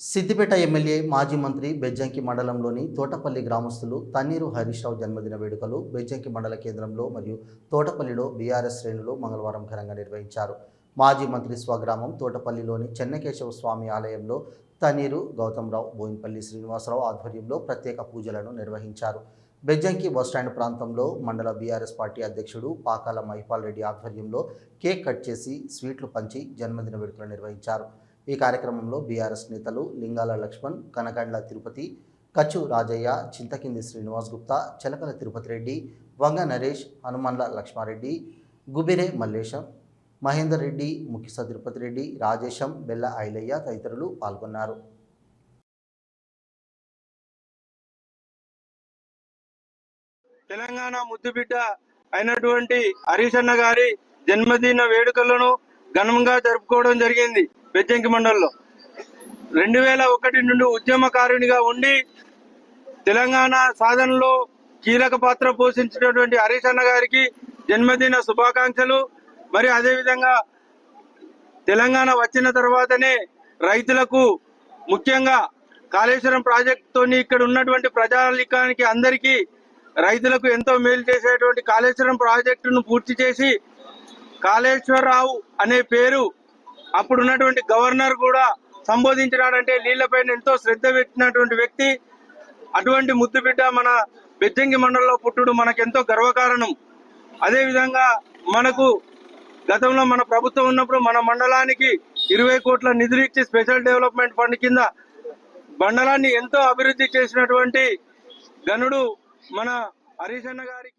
Siddipet MLA మాజీ మంత్రి బెజ్జంకి మండలంలోని తోటపల్లి గ్రామస్తులు తన్నీరు హరీష్ రావు జన్మదిన వేడుకలు బెజ్జంకి మండల కేంద్రంలో మరియు తోటపల్లిలో బీఆర్ఎస్ శ్రేణులు మంగళవారం ఘనంగా నిర్వహించారు. మాజీ మంత్రి స్వగ్రామం తోటపల్లిలోని చెన్నకేశవ స్వామి ఆలయంలో తన్నీరు గౌతమ్రావు బోయినపల్లి శ్రీనివాసరావు ఆధ్వర్యంలో ప్రత్యేక పూజలను నిర్వహించారు. బెజ్జంకి బస్టాండ్ ప్రాంతంలో మండల బీఆర్ఎస్ పార్టీ అధ్యక్షుడు పాకాల మహిపాల్ రెడ్డి ఆధ్వర్యంలో కేక్ కట్ చేసి స్వీట్లు పంచి జన్మదిన వేడుకలు నిర్వహించారు. ఈ కార్యక్రమంలో బీఆర్ఎస్ నేతలు లింగాల లక్ష్మణ్ కనకండ్ల తిరుపతి కచ్చు రాజయ్య చింతకింది శ్రీనివాస్ గుప్తా చెలకల తిరుపతి రెడ్డి వంగ నరేష్ హనుమన్ల లక్ష్మారెడ్డి గుబిరే మల్లేశం మహేందర్ రెడ్డి ముఖ్య తిరుపతి రెడ్డి రాజేశం బెల్ల ఐలయ్య తదితరులు పాల్గొన్నారు. తెలంగాణ ముద్దుబిడ్డ అయినటువంటి హరీష్ అన్న గారి జన్మదిన వేడుకలను ఘనంగా జరుపుకోవడం జరిగింది. బెజ్జంకి మండలంలో. రెండు వేల ఒకటి నుండి ఉద్యమకారునిగా ఉండి తెలంగాణ సాధనలో కీలక పాత్ర పోషించినటువంటి హరీష్ అన్న గారికి జన్మదిన శుభాకాంక్షలు. మరి అదేవిధంగా తెలంగాణ వచ్చిన తర్వాతనే రైతులకు ముఖ్యంగా కాళేశ్వరం ప్రాజెక్టుతో ఇక్కడ ఉన్నటువంటి ప్రజాలికానికి అందరికీ రైతులకు ఎంతో మేలు చేసేటువంటి కాళేశ్వరం ప్రాజెక్టును పూర్తి చేసి కాళేశ్వరరావు అనే పేరు అప్పుడు ఉన్నటువంటి గవర్నర్ కూడా సంబోధించినాడంటే నీళ్ళపైన ఎంతో శ్రద్ధ పెట్టినటువంటి వ్యక్తి. అటువంటి ముద్దు బిడ్డ మన బెజ్జంగి మండలంలో పుట్టుడు మనకెంతో గర్వకారణం. అదే విధంగా మనకు గతంలో మన ప్రభుత్వం ఉన్నప్పుడు మన మండలానికి ఇరవై కోట్ల నిధులు ఇచ్చి స్పెషల్ డెవలప్మెంట్ ఫండ్ కింద మండలాన్ని ఎంతో అభివృద్ధి చేసినటువంటి గనుడు మన హరీష్ అన్న గారికి